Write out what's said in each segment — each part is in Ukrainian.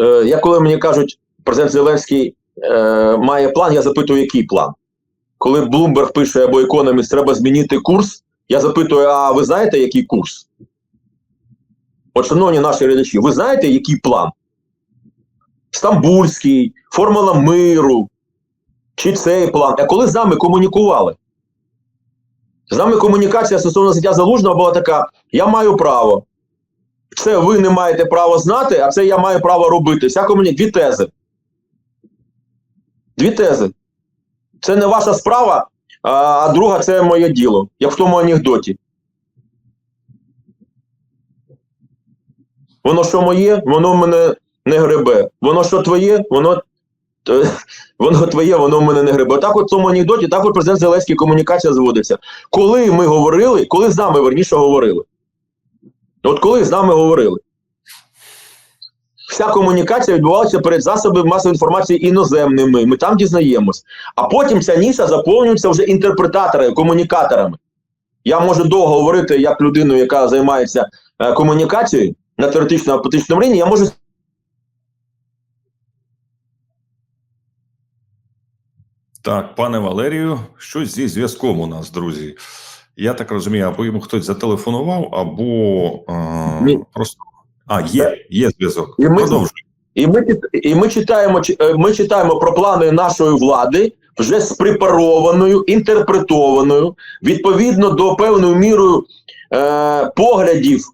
е, я коли мені кажуть, президент Зеленський е, має план, я запитую, який план. Коли Bloomberg пише або Economist, треба змінити курс, я запитую, а ви знаєте, який курс? От, шановні наші глядачі, ви знаєте, який план? Стамбульський, формула миру, чи цей план? А коли з нами комунікували? З нами комунікація стосовно життя залужного була така: я маю право. Це ви не маєте права знати, а це я маю право робити. Вся комуні... Дві тези. Дві тези. Це не ваша справа, а, друга це моє діло, як в тому анекдоті. Воно що моє, воно мене не гребе. Воно що твоє, воно, е, воно твоє, воно мене не гребе. Так от в цьому анекдоті, так от президент Зеленський комунікація зводиться. Коли ми говорили, коли з нами верніше говорили. От коли з нами говорили. Вся комунікація відбувалася перед засобами масової інформації іноземними. Ми там дізнаємось. А потім ця ніша заповнюється вже інтерпретаторами, комунікаторами. Я можу довго говорити як людину, яка займається е, комунікацією на теоретичному політичному рівні, я можу Так, пане Валерію, щось зі зв'язком у нас, друзі. Я так розумію, або йому хтось зателефонував, або е, Ні. просто. А, є, є зв'язок. І ми- Продовжуй. І ми, і ми читаємо е, ми читаємо про плани нашої влади вже з препарованою, інтерпретованою, відповідно до певною мірою е, поглядів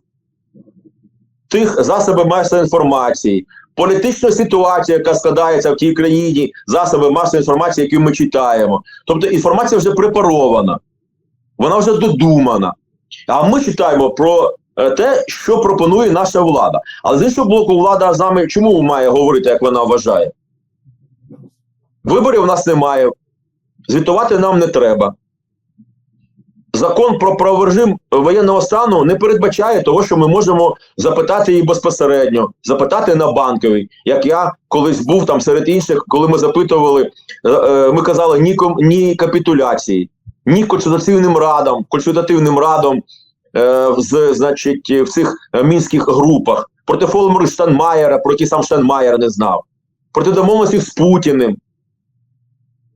тих засобів масової інформації, політична ситуація, яка складається в тій країні, засоби масової інформації, які ми читаємо. Тобто інформація вже препарована, вона вже додумана. А ми читаємо про е, те, що пропонує наша влада. Але з іншого боку, влада з нами чому має говорити, як вона вважає? Виборів у нас немає. Звітувати нам не треба. Закон про праворежим воєнного стану не передбачає того, що ми можемо запитати її безпосередньо, запитати на банковій. Як я колись був там серед інших, коли ми запитували, е, е, ми казали ні, ні капітуляції, ні консультативним радам, консультативним радам е, з, значить, в цих е, мінських групах, проти Фолмеру Штанмаєра, про який сам Штанмаєр не знав, проти домовленості з Путіним,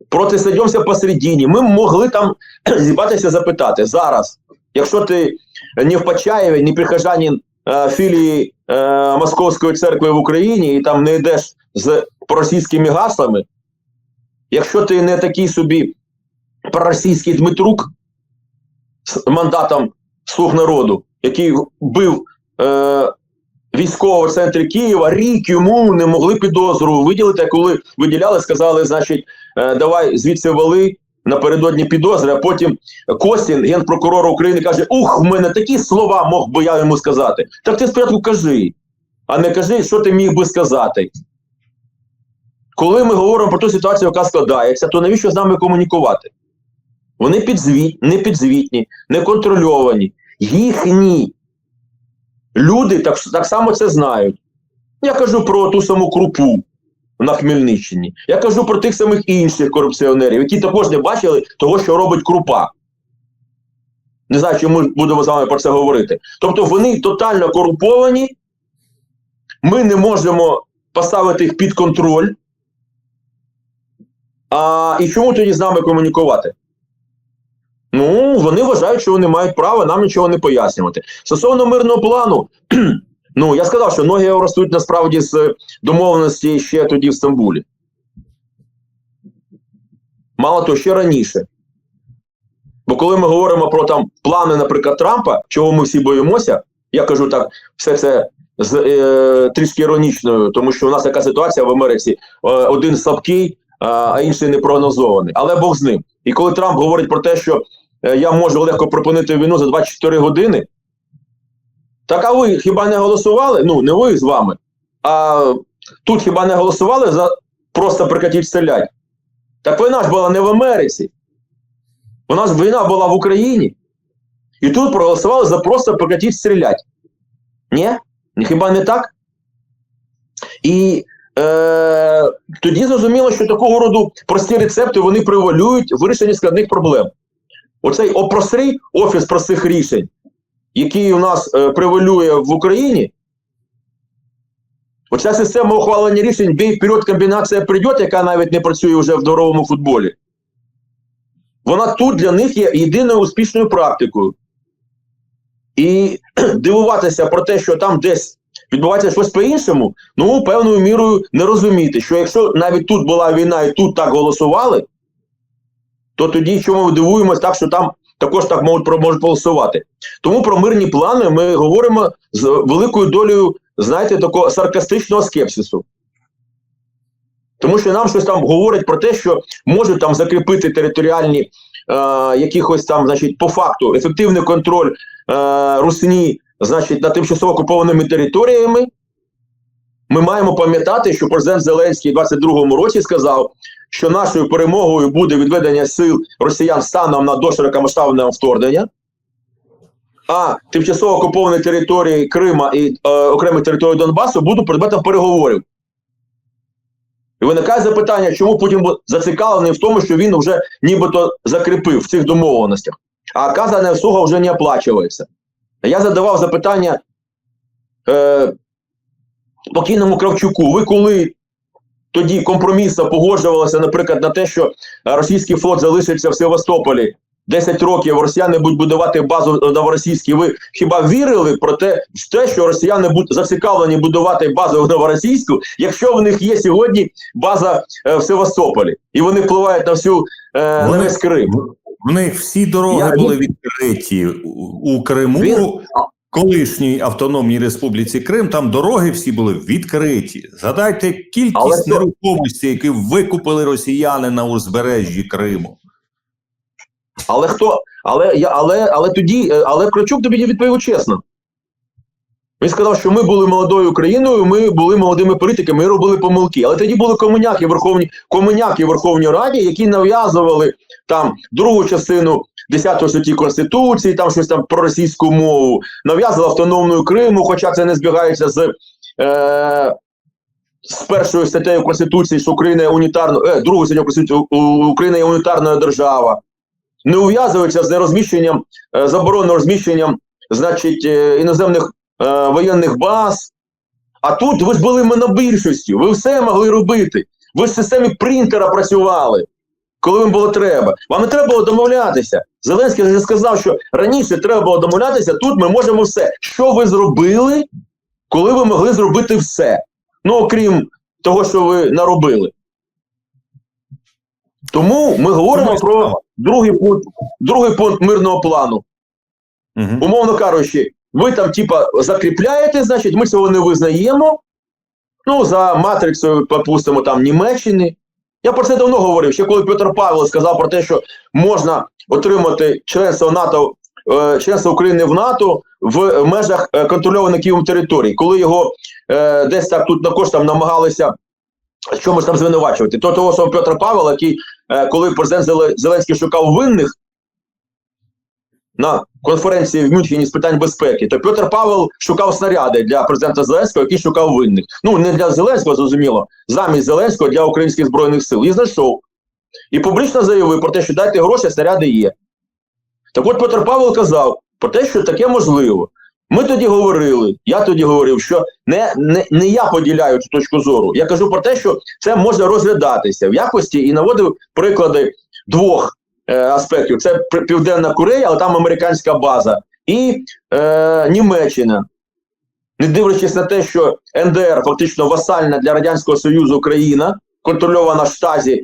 проти сойдемося посередині. Ми могли там зібратися запитати. Зараз, якщо ти не в Почаєві, не прихожанин е, філії е, Московської церкви в Україні і там не йдеш з проросійськими гаслами, якщо ти не такий собі проросійський Дмитрук з мандатом слуг народу, який бив е, військово в центрі Києва, рік йому не могли підозру виділити. Коли виділяли, сказали, значить, е, давай звідси вали напередодні підозри. А потім Костін, генпрокурор України, каже: Ух, в мене такі слова мог би я йому сказати. Так ти спочатку кажи, а не кажи, що ти міг би сказати. Коли ми говоримо про ту ситуацію, яка складається, то навіщо з нами комунікувати? Вони підзвіт, не підзвітні, не контрольовані, їхні. Люди так, так само це знають. Я кажу про ту саму крупу на Хмельниччині. Я кажу про тих самих інших корупціонерів, які також не бачили того, що робить крупа. Не знаю, чи ми будемо з вами про це говорити. Тобто вони тотально корумповані, ми не можемо поставити їх під контроль. А, і чому тоді з нами комунікувати? Ну, вони вважають, що вони мають право нам нічого не пояснювати. Стосовно мирного плану, ну я сказав, що ноги ростуть насправді з домовленості ще тоді в Стамбулі. Мало того, ще раніше. Бо коли ми говоримо про там плани, наприклад, Трампа, чого ми всі боїмося, я кажу так, все це з е, трішки іронічною, тому що у нас така ситуація в Америці: е, один слабкий, а, а інший непрогнозований. Але Бог з ним. І коли Трамп говорить про те, що е, я можу легко припинити війну за 24 години, так а ви хіба не голосували? Ну, не ви з вами. А тут хіба не голосували за просто прикатіть стрілять? Так війна ж була не в Америці. У нас війна була в Україні. І тут проголосували за просто прекратіть стрілять. Ні? Хіба не так? І е, тоді зрозуміло, що такого роду прості рецепти вони превалюють в вирішенні складних проблем. Оцей опросрій офіс простих рішень, який у нас е, превалює в Україні, Оця система ухвалення рішень бій вперед, комбінація прийде, яка навіть не працює вже в дворовому футболі. Вона тут для них є єдиною успішною практикою. І дивуватися про те, що там десь відбувається щось по-іншому, ну, певною мірою не розуміти, що якщо навіть тут була війна і тут так голосували, то тоді чому ми дивуємось так, що там також так можуть, про- можуть голосувати. Тому про мирні плани ми говоримо з великою долею, знаєте, такого саркастичного скепсису. Тому що нам щось там говорять про те, що можуть там закріпити територіальні е, якихось там, значить, по факту ефективний контроль е, Русні, значить, над тимчасово окупованими територіями. Ми маємо пам'ятати, що президент Зеленський у 22-му році сказав, що нашою перемогою буде відведення сил росіян станом на до широкомасштабного вторгнення. А тимчасово окуповані території Крима і е, окремі території Донбасу будуть предметом переговорів. І виникає запитання, чому Путін був зацікавлений в тому, що він вже нібито закріпив в цих домовленостях, а казана услуга вже не оплачується. Я задавав запитання е, покійному Кравчуку, ви коли тоді компромісно погоджувалися, наприклад, на те, що російський флот залишиться в Севастополі? 10 років, росіяни будуть будувати базу новоросійській, ви хіба вірили про те, те, що росіяни будуть зацікавлені будувати базу в новоросійську, якщо в них є сьогодні база е, в Севастополі, і вони впливають на всю е, на Вони- весь Крим? В них всі дороги Я- були відкриті у Криму, Він- колишній автономній республіці Крим. Там дороги всі були відкриті. Згадайте кількість це- нерухомості, які викупили росіяни на узбережжі Криму. Але хто? Але я, але, але тоді, е, але Кравчук тобі не відповів чесно. Він сказав, що ми були молодою країною, ми були молодими політиками, ми робили помилки. Але тоді були комуняки в Верховній комуняки в Верховній Раді, які нав'язували там другу частину 10 статті Конституції, там щось там про російську мову, нав'язували автономну Криму, хоча це не збігається з. Е, з першою статтею Конституції, що Україна є унітарною, е, другою статтею Конституції, Україна є унітарною держава не ув'язується з розміщенням е, забороненим розміщенням, значить, е, іноземних е, воєнних баз. А тут ви ж були монобільшістю, ви все могли робити. Ви в системі принтера працювали, коли вам було треба. Вам не треба було домовлятися. Зеленський вже сказав, що раніше треба було домовлятися, тут ми можемо все. Що ви зробили, коли ви могли зробити все? Ну, окрім того, що ви наробили. Тому ми говоримо про другий пункт, другий пункт мирного плану. Угу. Умовно кажучи, ви там, типа, закріпляєте, значить, ми цього не визнаємо. Ну, за матрицею, попустимо, там Німеччини. Я про це давно говорив, ще коли Петр Павел сказав про те, що можна отримати членство НАТО, е, членство України в НАТО в межах е, контрольованих Києвом територій, коли його е, десь так тут на коштам намагалися чомусь там звинувачувати. То того самого Петра Павла, який, коли президент Зеле- Зеленський шукав винних на конференції в Мюнхені з питань безпеки, то Петр Павел шукав снаряди для президента Зеленського, який шукав винних. Ну не для Зеленського, зрозуміло, замість Зеленського для українських збройних сил. І знайшов. І публічно заявив про те, що дайте гроші, снаряди є. Так от Петр Павел казав про те, що таке можливо. Ми тоді говорили, я тоді говорив, що не, не, не я поділяю цю точку зору. Я кажу про те, що це може розглядатися в якості і наводив приклади двох аспектів: це Південна Корея, але там американська база, і е, Німеччина. Не дивлячись на те, що НДР фактично васальна для Радянського Союзу країна, контрольована штазі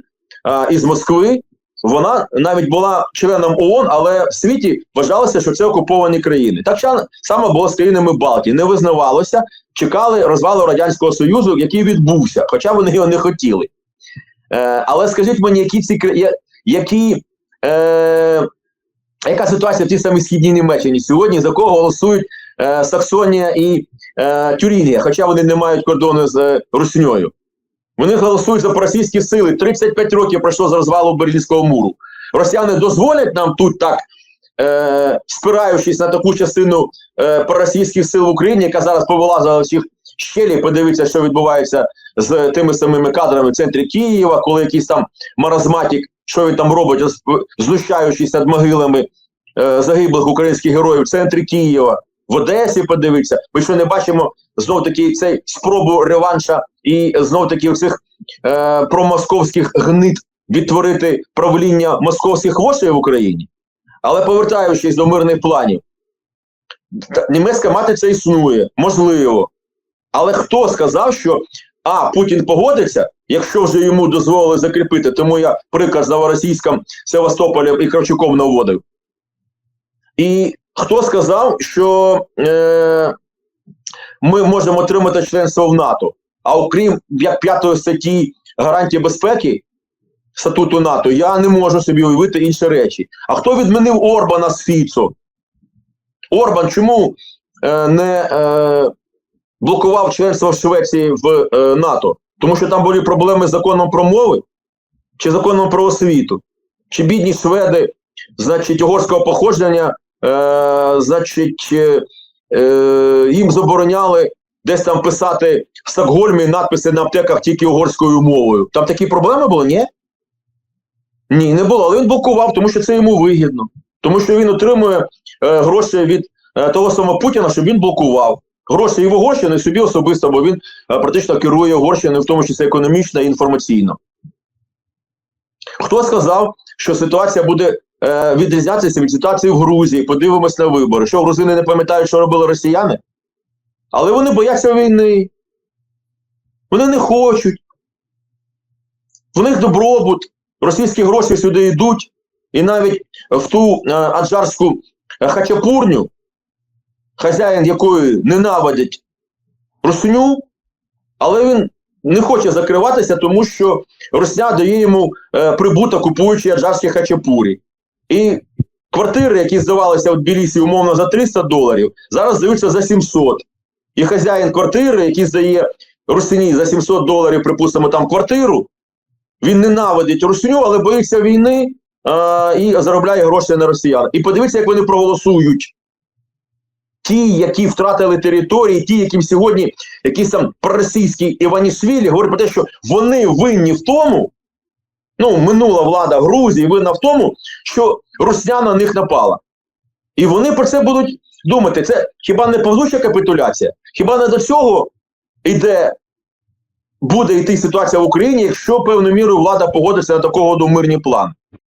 е, із Москви, вона навіть була членом ООН, але в світі вважалося, що це окуповані країни. Так само було з країнами Балтії. Не визнавалося, чекали розвалу Радянського Союзу, який відбувся, хоча вони його не хотіли. Е, але скажіть мені, які ці які, е, яка ситуація в тій самій східній Німеччині сьогодні, за кого голосують е, Саксонія і е, Тюрінгія, хоча вони не мають кордону з е, Русньою. Вони голосують за проросійські сили. 35 років пройшло з розвалу Берлінського муру. Росіяни дозволять нам тут так, е, спираючись на таку частину е, проросійських сил в Україні, яка зараз повилазила всіх щелі, подивіться, що відбувається з тими самими кадрами в центрі Києва, коли якийсь там маразматік, що він там робить, знущаючись над могилами е, загиблих українських героїв в центрі Києва. в Одесі подивитися. Ми що не бачимо знов таки цей спробу реванша і знов таки оцих е, промосковських гнид відтворити правління московських вошей в Україні. Але повертаючись до мирних планів, німецька матриця існує, можливо. Але хто сказав, що а Путін погодиться, якщо вже йому дозволили закріпити, тому я приклад з Новоросійськом, Севастополем і Кравчуком наводив. І хто сказав, що е, ми можемо отримати членство в НАТО, а окрім як п'ятої статті гарантії безпеки статуту НАТО, я не можу собі уявити інші речі. А хто відмінив Орбана з Фіцо? Орбан чому е, не е, блокував членство Швеції в е, НАТО? Тому що там були проблеми з законом про мови чи законом про освіту? Чи бідні шведи, значить, угорського походження, е, значить, е, е, їм забороняли десь там писати в Стокгольмі надписи на аптеках тільки угорською мовою. Там такі проблеми були, ні? Ні, не було. Але він блокував, тому що це йому вигідно. Тому що він отримує е, гроші від е, того самого Путіна, щоб він блокував. Гроші і в Угорщину, і собі особисто, бо він е, практично керує Угорщиною, в тому числі економічно і інформаційно. Хто сказав, що ситуація буде е, відрізнятися від ситуації в Грузії? Подивимось на вибори. Що грузини не пам'ятають, що робили росіяни? Але вони бояться війни. Вони не хочуть. В них добробут. Російські гроші сюди йдуть. І навіть в ту е, аджарську е, хачапурню, хазяїн якої ненавидять русню, але він не хоче закриватися, тому що Росня дає йому е, прибуток, купуючи аджарські хачапурі. І квартири, які здавалися в Тбілісі умовно за 300 доларів, зараз здаються за 700. І хазяїн квартири, який здає Русині за 700 доларів, припустимо, там квартиру, він ненавидить Русню, але боїться війни а, і заробляє гроші на росіян. І подивіться, як вони проголосують. Ті, які втратили території, ті, яким сьогодні якийсь там проросійський Іванішвілі говорять про те, що вони винні в тому, ну, минула влада Грузії винна в тому, що Русня на них напала. І вони про це будуть думати. Це хіба не повзуча капітуляція? Хіба не до цього йде, буде йти ситуація в Україні, якщо певною мірою влада погодиться на такого мирні плани?